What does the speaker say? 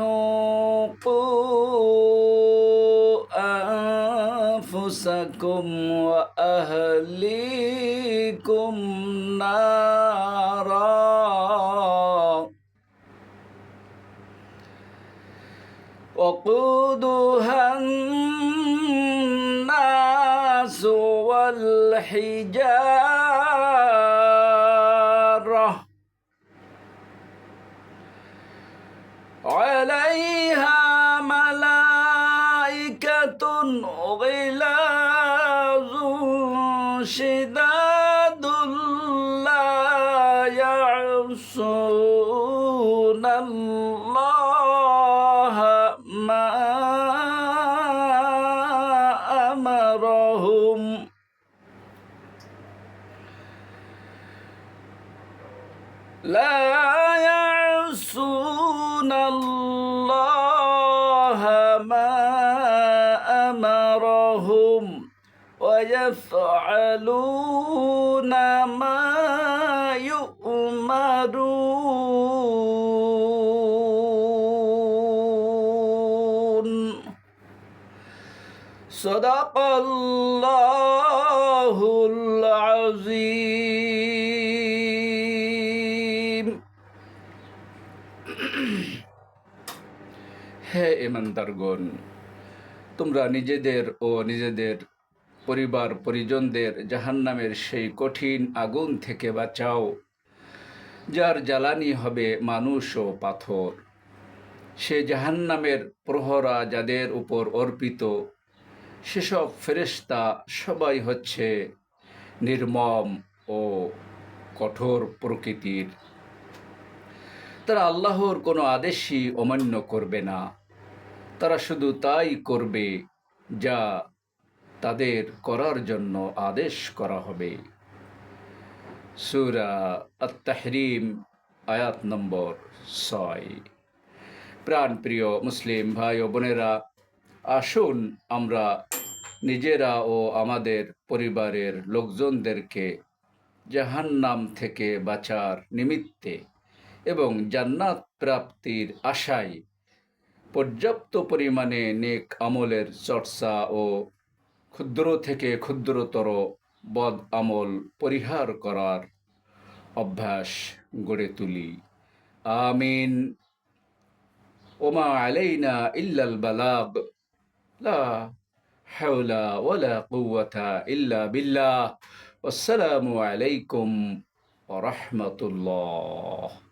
قوا أنفسكم وأهليكم نارا. وقودها الناس والحجارة. عليها ملائكة غلاظ شداد لا يعصون الله ما أمرهم. لا يعصون ويفعلون ما يؤمرون صدق الله العظيم هاي من درجون তোমরা নিজেদের ও নিজেদের পরিবার, পরিজনদের জাহান্নামের সেই কঠিন আগুন থেকে বাঁচাও, যার জ্বালানি হবে মানুষ ও পাথর। সে জাহান্নামের প্রহরা যাদের উপর অর্পিত, সেসব ফেরেশতা সবাই হচ্ছে নির্মম ও কঠোর প্রকৃতির। তারা আল্লাহর কোনো আদেশই অমান্য করবে না। তারা শুধু তাই করবে যা তাদের করার জন্য আদেশ করা হবে। সুরা আত্মাহরিম আয়াত নম্বর ছয়। প্রাণপ্রিয় মুসলিম ভাই ও বোনেরা, আসুন আমরা নিজেরা ও আমাদের পরিবারের লোকজনদেরকে জাহান্নাম থেকে বাঁচার নিমিত্তে এবং জান্নাত প্রাপ্তির আশায় পর্যাপ্ত পরিমাণে নেক আমলের চর্চা ও ক্ষুদ্র থেকে ক্ষুদ্রতর বদ আমল পরিহার করার অভ্যাস গড়ে তুলি। আমিন। ওমা আলাইনা ইল্লাল বালাগ। লা হাওলা ওয়ালা কুওয়াতা ইল্লা বিল্লাহ। আসসালামু আলাইকুম ওয়া রাহমাতুল্লাহ।